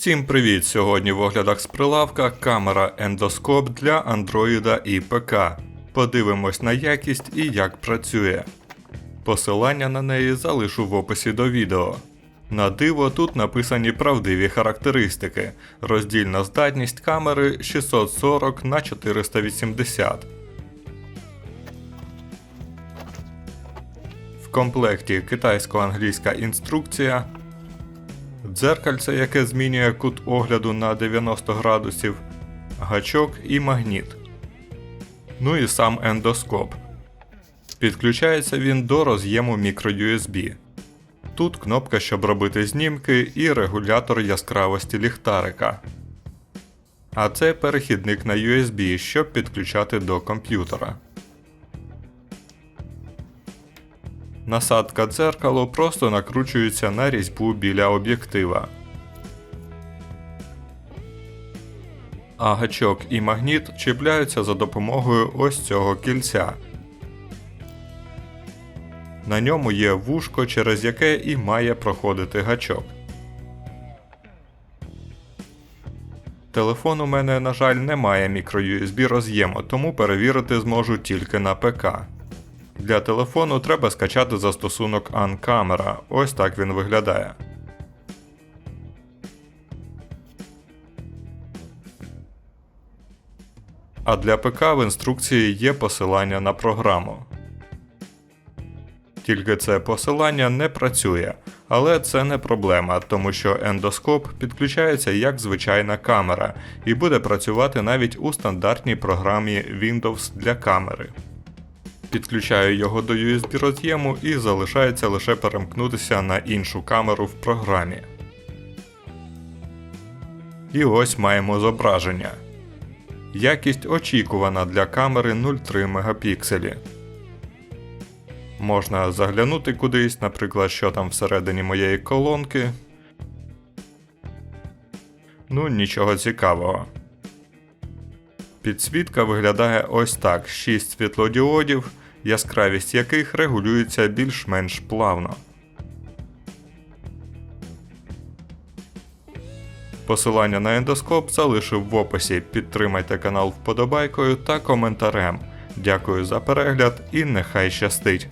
Всім привіт! Сьогодні в оглядах з прилавка камера ендоскоп для Android і ПК. Подивимось на якість і як працює. Посилання на неї залишу в описі до відео. На диво тут написані правдиві характеристики. Роздільна здатність камери 640 на 480. В комплекті китайсько-англійська інструкція, дзеркальце, яке змінює кут огляду на 90 градусів, гачок і магніт. Ну і сам ендоскоп. Підключається він до роз'єму microUSB. Тут кнопка, щоб робити знімки, і регулятор яскравості ліхтарика. А це перехідник на USB, щоб підключати до комп'ютера. Насадка дзеркало просто накручується на різьбу біля об'єктива. А гачок і магніт чіпляються за допомогою ось цього кільця. На ньому є вушко, через яке і має проходити гачок. Телефон у мене, на жаль, не має microUSB роз'єму, тому перевірити зможу тільки на ПК. Для телефону треба скачати застосунок Uncamera. Ось так він виглядає. А для ПК в інструкції є посилання на програму. Тільки це посилання не працює, але це не проблема, тому що ендоскоп підключається як звичайна камера і буде працювати навіть у стандартній програмі Windows для камери. Підключаю його до USB роз'єму і залишається лише перемкнутися на іншу камеру в програмі. І ось маємо зображення. Якість очікувана для камери 0,3 мегапікселі. Можна заглянути кудись, наприклад, що там всередині моєї колонки. Ну, нічого цікавого. Підсвітка виглядає ось так: 6 світлодіодів, яскравість яких регулюється більш-менш плавно. Посилання на ендоскоп залишив в описі. Підтримайте канал вподобайкою та коментарем. Дякую за перегляд і нехай щастить!